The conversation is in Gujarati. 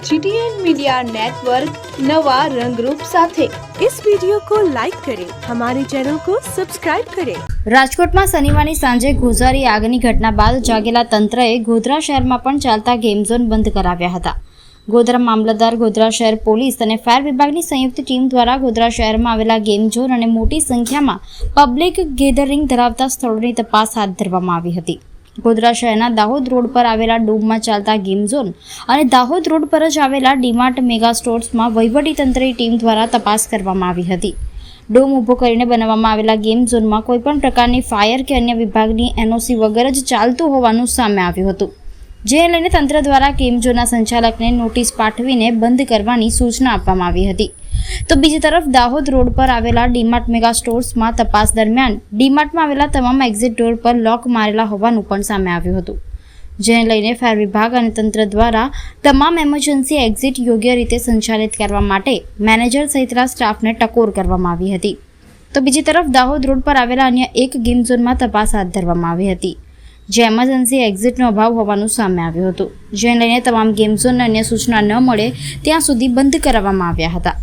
जीटीएन मीडिया नेटवर्क नवा रंगरूप साथे इस वीडियो को लाइक करें हमारे चैनल को सब्सक्राइब करें રાજકોટમાં શનિવારની સાંજે ગોઝારી આગની ઘટના બાદ જાગેલા તંત્રએ ગોધરા શહેરમાં પણ ચાલતા ગેમ ઝોન બંધ કરાવ્યા હતા ગોધરા મામલતદાર ગોધરા શહેર પોલીસ અને ફાયર વિભાગની સંયુક્ત ટીમ દ્વારા ગોધરા શહેરમાં આવેલા ગેમ ઝોન અને મોટી સંખ્યામાં પબ્લિક ગેધરિંગ ધરાવતા સ્થળોની તપાસ હાથ ધરવામાં આવી હતી ગોધરા શહેરના દાહોદ રોડ પર આવેલા ડોમમાં ચાલતા ગેમ ઝોન અને દાહોદ રોડ પર જ આવેલા ડીમાર્ટ મેગા સ્ટોર્સમાં વહીવટીતંત્રની ટીમ દ્વારા તપાસ કરવામાં આવી હતી. ડોમ ઊભો કરીને બનાવવામાં આવેલા ગેમ ઝોનમાં કોઈપણ પ્રકારની ફાયર કે અન્ય વિભાગની એનઓસી વગર જ ચાલતું હોવાનું સામે આવ્યું હતું. જે લઈને તંત્ર દ્વારા ઝોનના સંચાલકને નોટિસ પાઠવીને બંધ કરવાની સૂચના આપવામાં આવી હતી. તો બીજી તરફ દાહોદ રોડ પર આવેલા ડીમાર્ટ મેગા સ્ટોર્સમાં તપાસ દરમિયાન ડીમાર્ટમાં આવેલા તમામ એક્ઝિટ ડોર પર લોક મારેલા હોવાનું પણ સામે આવ્યું હતું. જેને લઈને ફાયર વિભાગ અને તંત્ર દ્વારા તમામ એમરજન્સી એક્ઝિટ યોગ્ય રીતે સંચાલિત કરવા માટે મેનેજર સહિતના સ્ટાફને ટકોર કરવામાં આવી હતી. તો બીજી તરફ દાહોદ રોડ પર આવેલા અન્ય એક ગેમ ઝોનમાં તપાસ હાથ ધરવામાં આવી હતી. જે એમરજન્સી એક્ઝિટનો અભાવ હોવાનું સામે આવ્યું હતું. જેને લઈને તમામ ગેમ ઝોનને અન્ય સૂચના ન મળે, ત્યાં સુધી બંધ કરાવવામાં આવ્યા હતા.